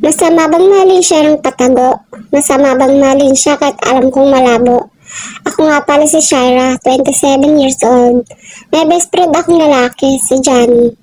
Masama bang mali siya ng patago? Masama bang mali siya kahit alam kong malabo? Ako nga pala si Shira, 27 years old. May best friend akong lalaki, si Johnny.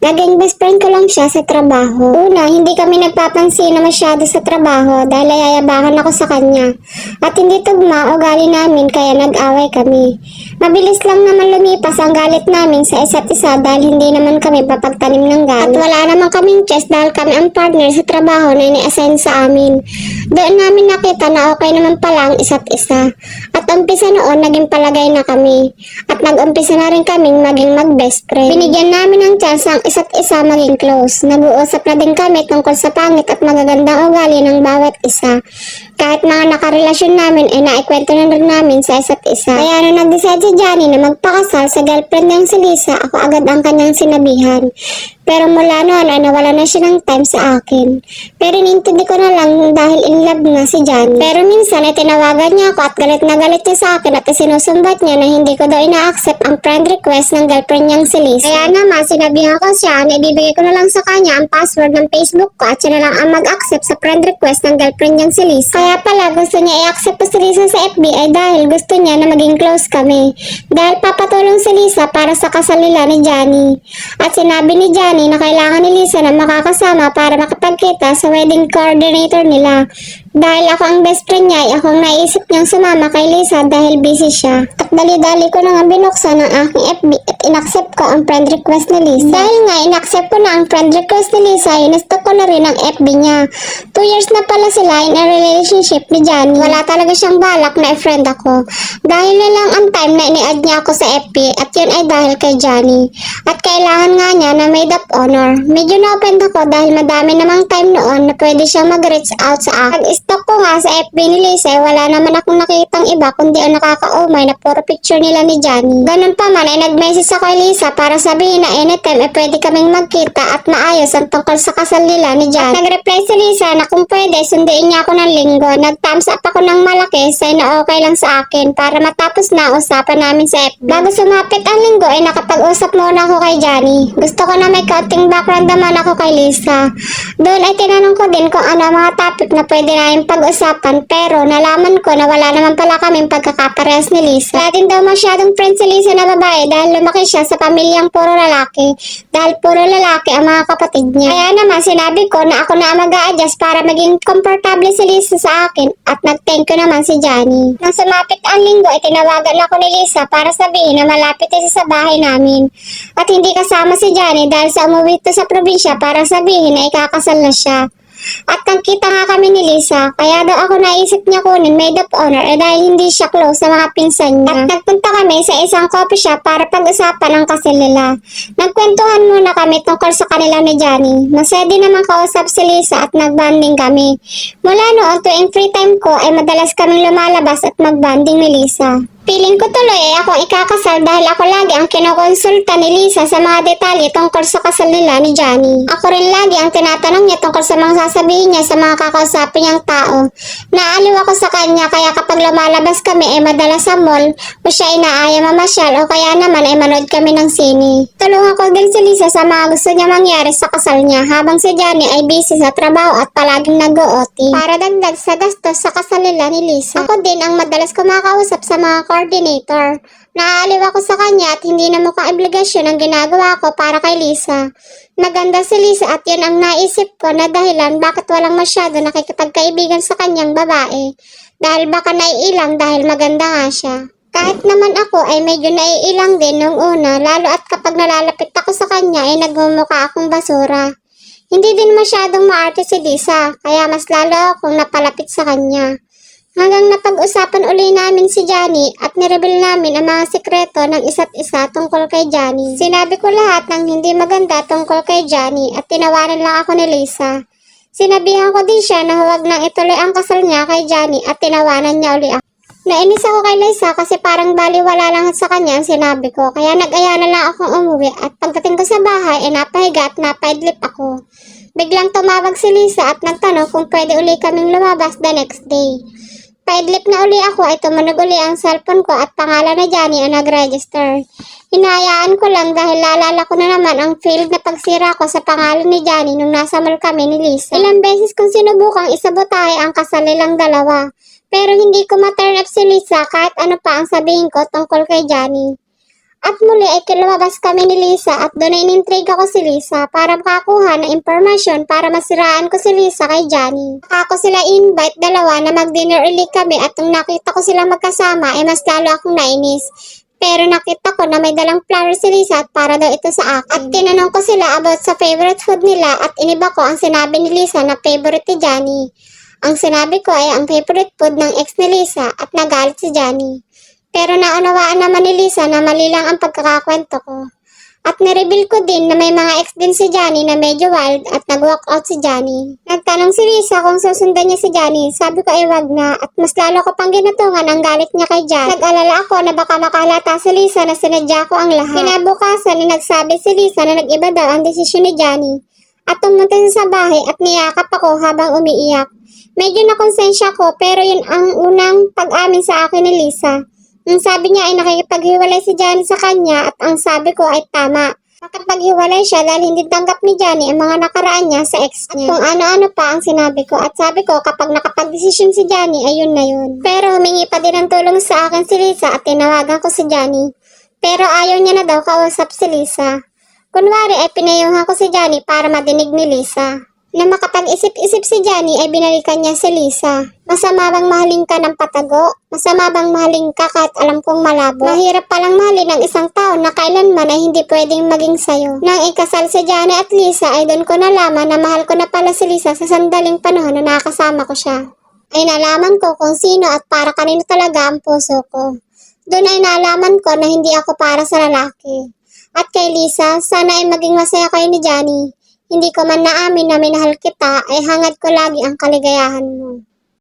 Naging best friend ko lang siya sa trabaho. Una, hindi kami nagpapansin na masyado sa trabaho dahil ayayabangan ako sa kanya. At hindi tugma ugali namin kaya nag-away kami. Mabilis lang naman lumipas ang galit namin sa isa't isa dahil hindi naman kami papagtanim ng galit. At wala naman kaming chest dahil kami ang partner sa trabaho na ini-assign sa amin. Doon namin nakita na okay naman pala ang isa't isa. At umpisa noon, naging palagay na kami. At nag-umpisa na rin kaming maging mag-best friend. Binigyan namin ng chance ang isa't isa maging close. Nag-uusap na din kami tungkol sa pangit at magagandang ugali ng bawat isa. Kahit mga nakarelasyon namin ay naikwento na rin namin sa isa't isa. Kaya nung nag-decide si Johnny na magpakasal sa girlfriend niyang si Lisa, ako agad ang kanyang sinabihan. Pero mula noon ay nawala na siya ng time sa akin. Pero inintindi ko na lang dahil in love na si Johnny. Pero minsan ay tinawagan niya ako at galit na galit niya sa akin at sinusumbat niya na hindi ko daw ina-accept ang friend request ng girlfriend niyang si Lisa. Kaya naman sinabihan ko siya na ibibigay ko na lang sa kanya ang password ng Facebook ko at siya na lang ang mag-accept sa friend request ng girlfriend niyang si Lisa. Kaya pala gusto niya i-accept ko si Lisa sa FB ay dahil gusto niya na maging close kami. Dahil papatulong si Lisa para sa kasal nila ni Johnny. At sinabi ni Johnny na kailangan ni Lisa na makakasama para makapagkita sa wedding coordinator nila. Dahil ako ang best friend niya ay akong naisip niyang sumama kay Lisa dahil busy siya. At dali-dali ko na nga binuksan ang aking FB at inaccept ko ang friend request ni Lisa. Dahil nga inaccept ko na ang friend request ni Lisa, inistok ko na rin ang FB niya. Two years na pala sila in a relationship ni Johnny. Wala talaga siyang balak na i-friend ako. Dahil na lang ang time na ini-add niya ako sa FB at yun ay dahil kay Johnny. At kailangan nga niya na made up honor. Medyo na-open ako dahil madami namang time noon na pwede siyang mag-reach out sa akin. Nag-stalk ko nga sa FB ni Lisa, eh, wala naman akong nakitang iba kundi ang nakaka-umay na puro picture nila ni Johnny. Ganun pa man ay nag-message ako kay Lisa para sabihin na anytime eh pwede kaming magkita at maayos ang tungkol sa kasal nila ni Johnny. At nag-reply si Lisa na kung pwede sunduin niya ako ng linggo. Nag-thumbs up ako ng malaki say na okay lang sa akin para matapos na usapan namin sa FB. Bago sumapit ang linggo ay nakapag-usap muna ako kay Johnny. Gusto ko na may kaunting background naman ako kay Lisa. Doon ay tinanong ko din kung ano mga topic na pwede namin pag-usapan pero nalaman ko na wala naman pala kaming pagkakaparehas ni Lisa. Wala din daw masyadong friend si Lisa na babae dahil lumaki siya sa pamilyang puro lalaki. Dahil puro lalaki ang mga kapatid niya. Kaya naman sinabi ko na ako na ang mag adjust para maging komportable si Lisa sa akin at nag-thank ko naman si Johnny. Nang sumapit ang linggo ay tinawagan ako ni Lisa para sabihin na malapit siya sa bahay namin. At hindi kasama si Johnny dahil sa umuwi to sa probinsya para sabihin na ikakasal na siya. At nagkita nga kami ni Lisa, kaya daw ako naisip niya kunin maid of honor eh dahil hindi siya close sa mga pinsan niya. At nagpunta kami sa isang coffee shop para pag-usapan ang kasal nila. Nagkwentuhan muna kami tungkol sa kanila ni Johnny. Din naman kausap si Lisa at nagbanding kami. Mula noon tuwing free time ko ay madalas kaming lumalabas at magbanding ni Lisa. Piling ko tuloy ay akong ikakasal dahil ako lagi ang kinokonsulta ni Lisa sa mga detalye tungkol sa kasal nila ni Johnny. Ako rin lagi ang tinatanong niya tungkol sa mga sasabihin niya sa mga kakausapin niyang tao. Naaliw ako sa kanya kaya kapag lumalabas kami ay madalas sa mall o siya inaaya mamasyal o kaya naman ay manood kami ng sine. Tulungan ko din si Lisa sa mga gusto niya mangyari sa kasal niya habang si Johnny ay busy sa trabaho at palaging nag-OT para dagdag sa gastos sa kasal nila ni Lisa. Ako din ang madalas kumakausap sa mga coordinator. Naaaliw ako sa kanya at hindi na mukhang obligasyon ang ginagawa ko para kay Lisa. Maganda si Lisa at yun ang naisip ko na dahilan bakit walang masyado nakikipagkaibigan sa kanyang babae. Dahil baka naiilang dahil maganda nga siya. Kahit naman ako ay medyo naiilang din nung una, lalo at kapag nalalapit ako sa kanya ay nagmumukha akong basura. Hindi din masyadong maarte si Lisa, kaya mas lalo akong napalapit sa kanya. Hanggang napag-usapan uli namin si Johnny at nireveal namin ang mga sekreto ng isa't isa tungkol kay Johnny. Sinabi ko lahat ng hindi maganda tungkol kay Johnny at tinawanan lang ako ni Lisa. Sinabihan ko din siya na huwag nang ituloy ang kasal niya kay Johnny at tinawanan niya uli ako. Nainis ako kay Lisa kasi parang baliwala lang sa kanya ang sinabi ko kaya nag-aya na lang akong umuwi at pagdating ko sa bahay ay napahiga at napaidlip ako. Biglang tumawag si Lisa at nagtanong kung pwede uli kaming lumabas the next day. Paidlip na uli ako ay tumunog uli ang cellphone ko at pangalan na Johnny ang nag-register. Hinayaan ko lang dahil lalala ko na naman ang failed na pagsira ko sa pangalan ni Johnny nung nasa mall kami ni Lisa. Ilang beses kong sinubukang isabotahe ang kasal nilang dalawa. Pero hindi ko ma-turn up si Lisa kahit ano pa ang sabihin ko tungkol kay Johnny. At muli ay lumabas kami ni Lisa at doon ay inintriga ko si Lisa para makakuha ng impormasyon para masiraan ko si Lisa kay Johnny. Ako sila invite dalawa na mag-dinner ulit kami at nung nakita ko silang magkasama ay mas lalo akong nainis. Pero nakita ko na may dalang flower si Lisa at para daw ito sa akin. At tinanong ko sila about sa favorite food nila at iniba ko ang sinabi ni Lisa na favorite ni Johnny. Ang sinabi ko ay ang favorite food ng ex ni Lisa at nagalit si Johnny. Pero naunawaan naman ni Lisa na mali lang ang pagkakakwento ko. At nireveal ko din na may mga ex din si Johnny na medyo wild at nag-walk out si Johnny. Nagtanong si Lisa kung susundan niya si Johnny. Sabi ko ay wag na at mas lalo ko pang ginatungan ang galit niya kay Johnny. Nag-alala ako na baka makalata si Lisa na sinadya ko ang lahat. Kinabukasan na nagsabi si Lisa na nag-iba daw ang desisyon ni Johnny. At pumunta siya sa bahay at niyakap ako habang umiiyak. Medyo nakonsensya ko pero yun ang unang pag-amin sa akin ni Lisa. Ang sabi niya ay nakikipaghiwalay si Johnny sa kanya at ang sabi ko ay tama. Nakipaghiwalay siya dahil hindi tanggap ni Johnny ang mga nakaraan niya sa ex niya. At kung ano-ano pa ang sinabi ko at sabi ko kapag nakapag-desisyon si Johnny ay yun na yun. Pero humingi pa din ng tulong sa akin si Lisa at tinawagan ko si Johnny. Pero ayaw niya na daw kausap si Lisa. Kunwari ay pinayuhan ko si Johnny para madinig ni Lisa. Na makapag-isip-isip si Johnny ay binalikan niya si Lisa. Masama bang mahalin ka ng patago? Masama bang mahalin ka kahit alam kong malabo? Mahirap palang mahalin ng isang tao na kailanman ay hindi pwedeng maging sayo. Nang ikasal si Johnny at Lisa ay doon ko nalaman na mahal ko na pala si Lisa sa sandaling panahon na nakasama ko siya. Ay nalaman ko kung sino at para kanino talaga ang puso ko. Doon ay nalaman ko na hindi ako para sa lalaki. At kay Lisa, sana ay maging masaya kayo ni Johnny. Hindi ko man naamin na minahal kita, ay hangad ko lagi ang kaligayahan mo.